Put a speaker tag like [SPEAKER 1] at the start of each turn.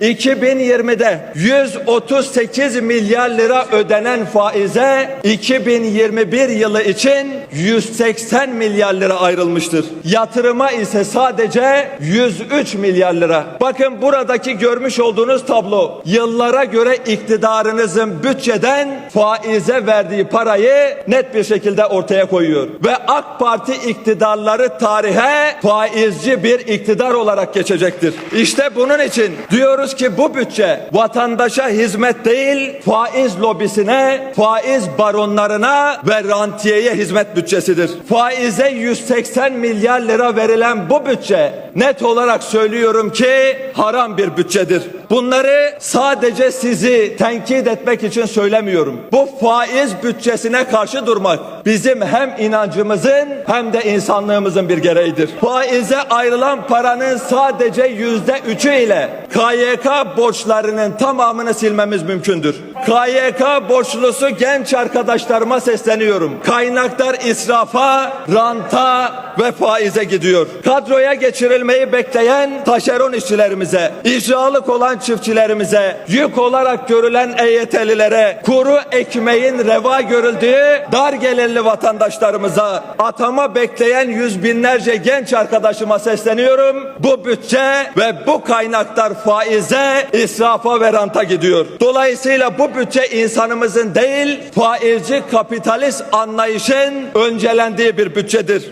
[SPEAKER 1] 2020'de 138 milyar lira ödenen faize 2021 yılı için 180 milyar lira ayrılmıştır. Yatırıma ise sadece 103 milyar lira. Bakın buradaki görmüş olduğunuz tablo yıllara göre iktidarınızın bütçeden faize verdiği parayı net bir şekilde ortaya koyuyor. Ve AK Parti iktidarları tarihe faizci bir iktidar olarak geçecektir. İşte bunun için diyoruz ki bu bütçe vatandaşa hizmet değil faiz lobisine, faiz baronlarına ve rantiyeye hizmet bütçesidir. Faize 180 milyar lira verilen bu bütçe net olarak söylüyorum ki haram bir bütçedir. Bunları sadece sizi tenkit etmek için söylemiyorum. Bu faiz bütçesine karşı durmak bizim hem inancımızın hem de insanlığımızın bir gereğidir. Faize ayrılan paranın sadece yüzde üçü ile KYK borçlarının tamamını silmemiz mümkündür. KYK borçlusu genç arkadaşlarıma sesleniyorum. Kaynaklar israfa, ranta ve faize gidiyor. Kadroya geçirilmeyi bekleyen taşeron işçilerimize, icralık olan çiftçilerimize, yük olarak görülen EYT'lilere, kuru ekmeğin reva görüldüğü dar gelirli vatandaşlarımıza, atama bekleyen yüz binlerce genç arkadaşıma sesleniyorum. Bu bütçe ve bu kaynaklar faize, israfa ve ranta gidiyor. Dolayısıyla bu bütçe insanımızın değil, faizci kapitalist anlayışın öncelendiği bir bütçedir.